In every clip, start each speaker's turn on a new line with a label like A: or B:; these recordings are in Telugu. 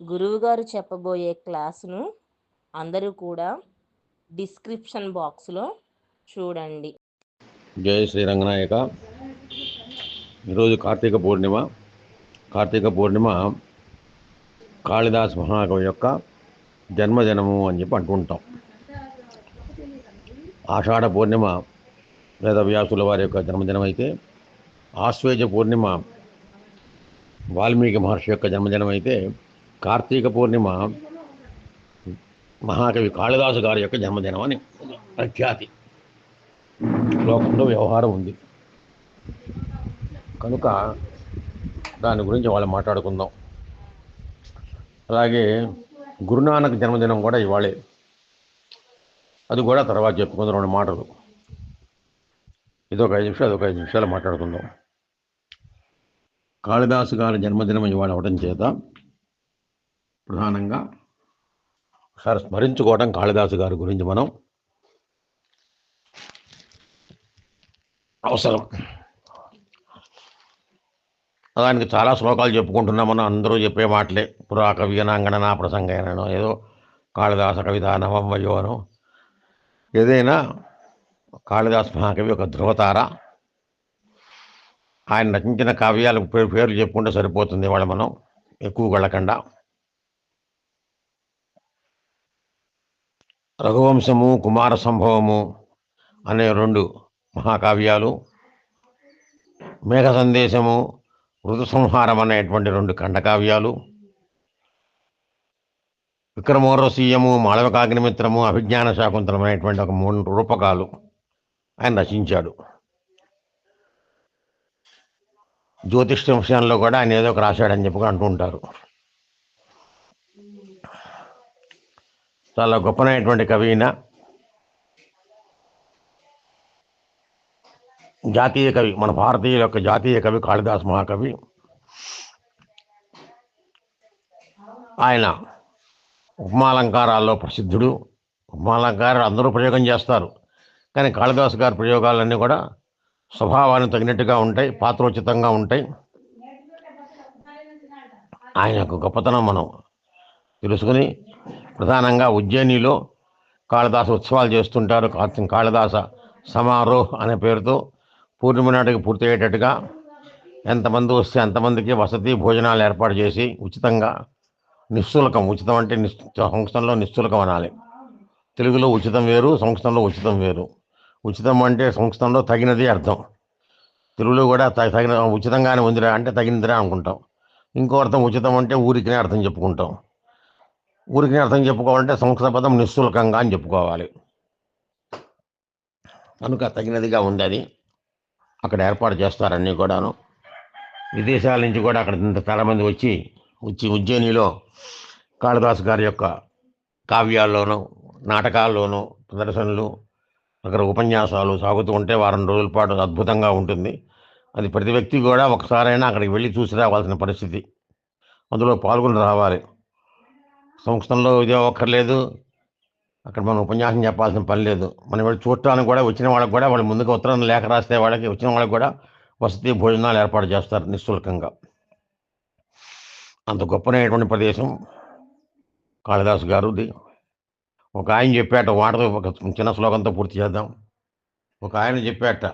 A: గురువుగారు చెప్పబోయే క్లాసును అందరూ కూడా డిస్క్రిప్షన్ బాక్స్లో చూడండి.
B: జయ శ్రీరంగనాయక ఈరోజు కార్తీక పూర్ణిమ. కార్తీక పూర్ణిమ కాళిదాస్ మహాకవి యొక్క జన్మదినము అని చెప్పి అంటుంటాం. ఆషాఢ పూర్ణిమ వేదవ్యాసుల వారి యొక్క జన్మదినం అయితే ఆశ్వేజ పూర్ణిమ వాల్మీకి మహర్షి యొక్క జన్మదినం అయితే కార్తీక పూర్ణిమ మహాకవి కాళిదాసు గారి యొక్క జన్మదినం అని ప్రఖ్యాతి. లోకంలో వ్యవహారం ఉంది. కనుక దాని గురించి వాళ్ళు మాట్లాడుకుందాం. అలాగే గురునానక్ జన్మదినం కూడా ఇవాళే. అది కూడా తర్వాత చెప్పుకుందాం రెండు మాటలు. ఇదొక ఐదు నిమిషాలు ఒక ఐదు నిమిషాలు మాట్లాడుకుందాం. కాళిదాసు గారి జన్మదినం ఇవాళ అవడం చేత ప్రధానంగా ఒకసారి స్మరించుకోవడం కాళిదాసు గారి గురించి మనం అవసరం. దానికి చాలా శ్లోకాలు చెప్పుకుంటున్నాం మనం అందరూ చెప్పే మాటలే. పురా కవియనాంగణన ప్రసంగనో ఏదో కాళిదాస కవిత నవమయో ఏదైనా కాళిదాస్ మహాకవి ఒక ధ్రువతార. ఆయన రచించిన కావ్యాల పేరు పేర్లు చెప్పుకుంటే సరిపోతుంది వాళ్ళ మనం. ఎక్కువ వెళ్ళకుండా. రఘువంశము కుమార సంభవము అనే రెండు మహాకావ్యాలు మేఘ సందేశము ఋతు సంహారం అనేటువంటి రెండు ఖండకావ్యాలు విక్రమోరసీయము మాళవకాగ్నిమిత్రము అభిజ్ఞాన శాకుంతలం అనేటువంటి ఒక మూడు రూపకాలు ఆయన రచించాడు. జ్యోతిష్య విషయంలో కూడా ఆయన ఏదో ఒక రాశాడని చెప్పి అంటూ చాలా గొప్పనైనటువంటి కవి ఈయన. జాతీయ కవి మన భారతీయుల యొక్క జాతీయ కవి కాళిదాస్ మహాకవి. ఆయన ఉపమాలంకారాల్లో ప్రసిద్ధుడు. ఉపమాలంకారాలు అందరూ ప్రయోగం చేస్తారు. కానీ కాళిదాస్ గారి ప్రయోగాలన్నీ కూడా స్వభావానికి తగినట్టుగా ఉంటాయి పాత్రోచితంగా ఉంటాయి. ఆయన యొక్క గొప్పతనం మనం తెలుసుకుని ప్రధానంగా ఉజ్జయినిలో కాళిదాస ఉత్సవాలు చేస్తుంటారు. కాళిదాస సమారోహ్ అనే పేరుతో పూర్ణిమ నాటికి పూర్తయ్యేటట్టుగా ఎంతమంది వస్తే అంతమందికి వసతి భోజనాలు ఏర్పాటు చేసి ఉచితంగా నిశ్శుల్కం ఉచితం అంటే నిస్ నిశ్శుల్కం అనాలి. తెలుగులో ఉచితం వేరు సంస్థంలో ఉచితం వేరు. ఉచితం అంటే సంస్థంలో తగినది అర్థం. తెలుగులో కూడా త- తగిన ఉచితంగానే ఉందిరా అంటే తగినదిరా అనుకుంటాం. ఇంకో అర్థం ఉచితం అంటే ఊరికినే అర్థం చెప్పుకుంటాం. ఊరికి అర్థం చెప్పుకోవాలంటే సంస్థ పదం నిశ్శుల్కంగా అని చెప్పుకోవాలి. కనుక తగినదిగా ఉంది అది అక్కడ ఏర్పాటు చేస్తారన్నీ కూడాను. విదేశాల నుంచి కూడా అక్కడ ఇంత చాలామంది వచ్చి వచ్చి ఉజ్జయినిలో కాళిదాసు గారి యొక్క కావ్యాల్లోనూ నాటకాల్లోనూ ప్రదర్శనలు అక్కడ ఉపన్యాసాలు సాగుతూ ఉంటే వారం రోజుల పాటు అద్భుతంగా ఉంటుంది. అది ప్రతి వ్యక్తి కూడా ఒకసారైనా అక్కడికి వెళ్ళి చూసి రావాల్సిన పరిస్థితి. అందులో పాల్గొని రావాలి. సంస్థల్లో ఇదే ఒక్కర్లేదు. అక్కడ మనం ఉపన్యాసం చెప్పాల్సిన పని లేదు. మనం వెళ్ళి చూడటానికి కూడా వచ్చిన వాళ్ళకి కూడా వాళ్ళు ముందుకు ఉత్తరం లేఖ రాస్తే వాళ్ళకి వచ్చిన వాళ్ళకి కూడా వసతి భోజనాలు ఏర్పాటు చేస్తారు నిశ్శుల్కంగా అంత గొప్పనైనటువంటి ప్రదేశం కాళిదాస్ గారుది. ఒక ఆయన చెప్పాట వాటతో ఒక చిన్న శ్లోకంతో పూర్తి చేద్దాం. ఒక ఆయన చెప్పాట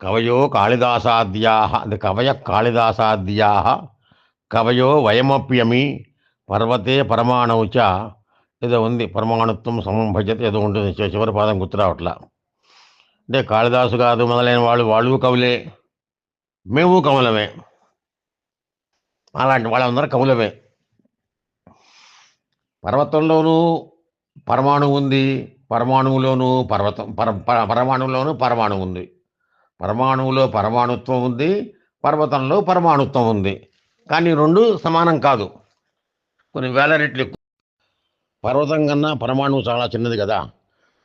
B: కవయో కాళిదాసాద్యాహ అది కవయ కాళిదాసాద్యాహ కవయో వయమప్యమి పర్వతే పరమాణుచ ఏదో ఉంది పరమాణుత్వం సంభజత ఏదో ఉంటుంది. చివరి పాదం గుర్తురావట్లా అంటే కాళిదాసు కాదు మొదలైన వాళ్ళు వాళ్ళు కవులే మేము కవులమే. అలాంటి వాళ్ళందరూ కవులమే. పర్వతంలోనూ పరమాణువు ఉంది పరమాణువులోనూ పర్వతం పర పర- పరమాణువులోనూ పరమాణువు ఉంది. పరమాణువులో పరమాణుత్వం ఉంది పర్వతంలో పరమాణుత్వం ఉంది. కానీ రెండు సమానం కాదు. కొన్ని వేల రెట్లు ఎక్కువ. పర్వతం కన్నా పరమాణువు చాలా చిన్నది కదా.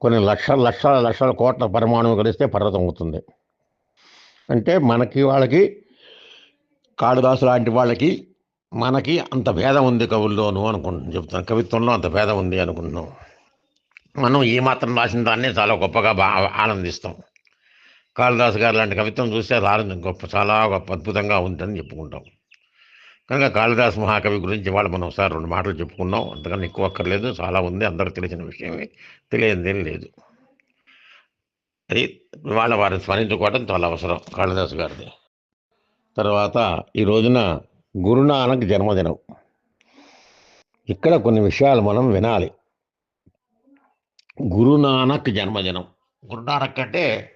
B: కొన్ని లక్షల లక్షల లక్షల కోట్ల పరమాణువు కలిస్తే పర్వతం అవుతుంది. అంటే మనకి వాళ్ళకి కాళిదాసు లాంటి వాళ్ళకి మనకి అంత భేదం ఉంది కవుల్లోను అనుకుంటున్నాం. చెప్తాను కవిత్వంలో అంత భేదం ఉంది అనుకుంటున్నాం. మనం ఈ మాత్రం రాసిన దాన్ని చాలా గొప్పగా బా ఆనందిస్తాం. కాళిదాసు గారు లాంటి కవిత్వం చూస్తే అది ఆనందం గొప్ప చాలా గొప్ప అద్భుతంగా ఉందని చెప్పుకుంటాం. కనుక కాళిదాస్ మహాకవి గురించి వాళ్ళు మనం ఒకసారి రెండు మాటలు చెప్పుకున్నాం. అంతకన్నా ఎక్కువ అక్కర్లేదు. చాలా ఉంది. అందరూ తెలిసిన విషయమే తెలియనిదేం లేదు. అది వాళ్ళ వారిని స్మరించుకోవడం చాలా అవసరం కాళిదాస్ గారిది. తర్వాత ఈ రోజున గురునానక్ జన్మదినం. ఇక్కడ కొన్ని విషయాలు మనం వినాలి. గురునానక్ జన్మదినం. గురునానక్ అంటే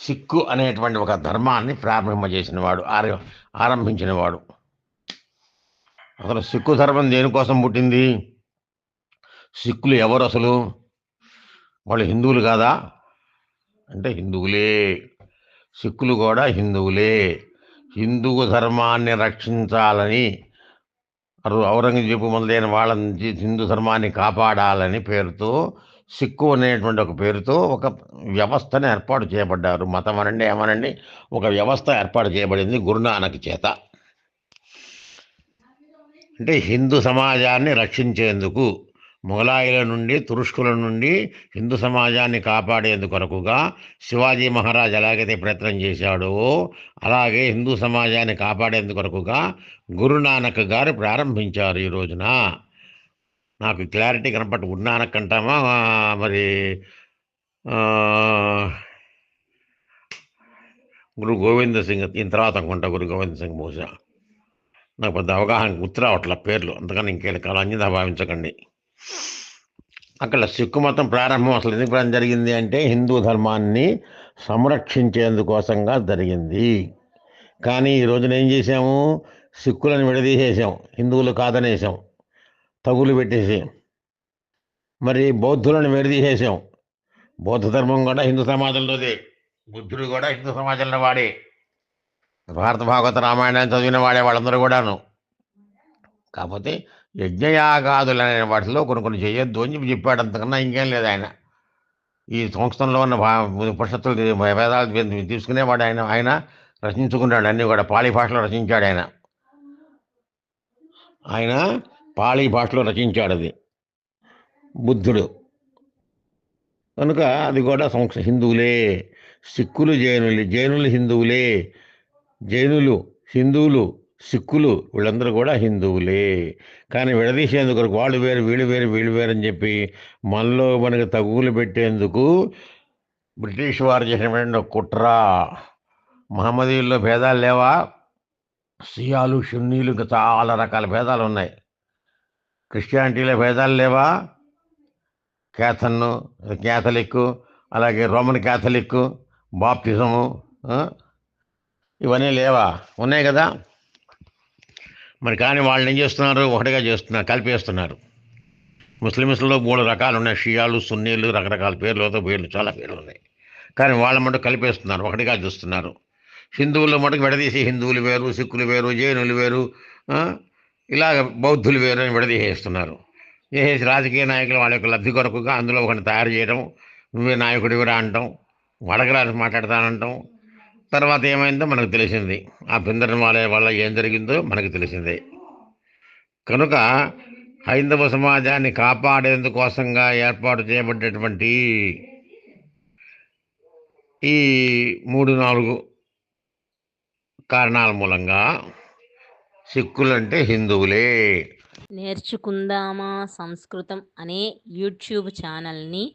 B: సిక్కు అనేటువంటి ఒక ధర్మాన్ని ప్రారంభింపజేసినవాడు ఆర- ఆరంభించినవాడు. అసలు సిక్కు ధర్మం దేనికోసం పుట్టింది? సిక్కులు ఎవరు అసలు? వాళ్ళు హిందువులు కాదా? అంటే హిందువులే. సిక్కులు కూడా హిందువులే. హిందూ ధర్మాన్ని రక్షించాలని ఔరంగజేబు మొదలైన వాళ్ళ నుంచి హిందూ ధర్మాన్ని కాపాడాలని పేరుతో సిక్కు అనేటువంటి ఒక పేరుతో ఒక వ్యవస్థను ఏర్పాటు చేయబడ్డారు. మతం అనండి ఏమనండి? ఒక వ్యవస్థ ఏర్పాటు చేయబడింది గురునానక్ చేత. అంటే హిందూ సమాజాన్ని రక్షించేందుకు మొఘలాయుల నుండి తురుష్కుల నుండి హిందూ సమాజాన్ని కాపాడేందు కొరకుగా శివాజీ మహారాజ్ ఎలాగైతే ప్రయత్నం చేశాడో అలాగే హిందూ సమాజాన్ని కాపాడేందు కొరకుగా గురునానక్ గారు ప్రారంభించారు ఈ రోజున. నాకు క్లారిటీ కనపట్టు గురునానక్ అంటామా? మరి గురు గోవింద సింగ్ దీని తర్వాత అనుకుంటా గురు గోవింద సింగ్ బహుశా. నాకు పెద్ద అవగాహన గుర్తు రావట్లే పేర్లు. అందుకని ఇంకేళ్ళ కాలం అన్యదా భావించకండి. అక్కడ సిక్కు మతం ప్రారంభం అసలు ఎందుకు ప్రారంభం జరిగింది అంటే హిందూ ధర్మాన్ని సంరక్షించేందుకోసంగా జరిగింది. కానీ ఈ రోజున ఏం చేసాము సిక్కులను విడదీసేసాం. హిందువులు కాదనేసాం. తగులు పెట్టేసి. మరి బౌద్ధులను విడదీసేసాం. బౌద్ధ ధర్మం కూడా హిందూ సమాజంలోదే. బుద్ధుడు కూడా హిందూ సమాజంలో వాడే. భారత భాగవత రామాయణాన్ని చదివిన వాడే వాళ్ళందరూ కూడాను. కాకపోతే యజ్ఞయాగాదులు అనే వాటిలో కొన్ని కొన్ని చేయొద్దు అని చెప్పి చెప్పాడు. అంతకన్నా ఇంకేం లేదు ఆయన. ఈ సంస్థంలో ఉన్న భా ఉపనిషత్తులు వేదాలు తీసుకునేవాడు ఆయన. ఆయన రచించుకున్నాడు. అన్నీ కూడా పాళీ భాషలో రచించాడు ఆయన. ఆయన పాళీ భాషలో రచించాడు అది. బుద్ధుడు. కనుక అది కూడా సంస్థ హిందువులే. సిక్కులు జైనులు జైనులు హిందువులే. జైనులు హిందువులు సిక్కులు వీళ్ళందరూ కూడా హిందువులే. కానీ విడదీసేందుకు వాళ్ళు వేరు వీళ్ళు వేరు వీళ్ళు వేరు అని చెప్పి మనలో మనకు తగులు పెట్టేందుకు బ్రిటిష్ వారు చేసినటువంటి కుట్ర. మహమ్మదీయుల్లో భేదాలు లేవా? సియాలు షున్నీలు ఇంకా చాలా రకాల భేదాలు ఉన్నాయి. క్రిస్టియానిటీలో భేదాలు లేవా? క్యాథన్ను క్యాథలిక్ అలాగే రోమన్ క్యాథలిక్ బాప్టిజము ఇవన్నీ లేవా? ఉన్నాయి కదా? మరి కానీ వాళ్ళు ఏం చేస్తున్నారు? ఒకటిగా చేస్తున్నారు కలిపేస్తున్నారు. ముస్లిమ్స్లో మూడు రకాలు ఉన్నాయి. షియాలు సున్నీలు రకరకాల పేర్లతో పేర్లు చాలా పేర్లు ఉన్నాయి. కానీ వాళ్ళ మటుకు కలిపేస్తున్నారు ఒకటిగా చూస్తున్నారు. హిందువుల మటుకు విడదీసి హిందువులు వేరు సిక్కులు వేరు జైనులు వేరు ఇలాగ బౌద్ధులు వేరు అని విడదీసేస్తున్నారు. చేసేసి రాజకీయ నాయకులు వాళ్ళ యొక్క లబ్ధి కొరకుగా అందులో ఒకరిని తయారు చేయడం నువ్వే నాయకుడివిరా అంటాం వడగరాని మాట్లాడతానంటాం తర్వాత ఏమైందో మనకు తెలిసింది. ఆ పిందరం వాళ్ళ వల్ల ఏం జరిగిందో మనకు తెలిసిందే. కనుక హైందవ సమాజాన్ని కాపాడేందుకోసంగా ఏర్పాటు చేయబడ్డటువంటి ఈ మూడు నాలుగు కారణాల మూలంగా సిక్కులంటే హిందువులే.
A: నేర్చుకుందామా సంస్కృతం అనే యూట్యూబ్ ఛానల్ని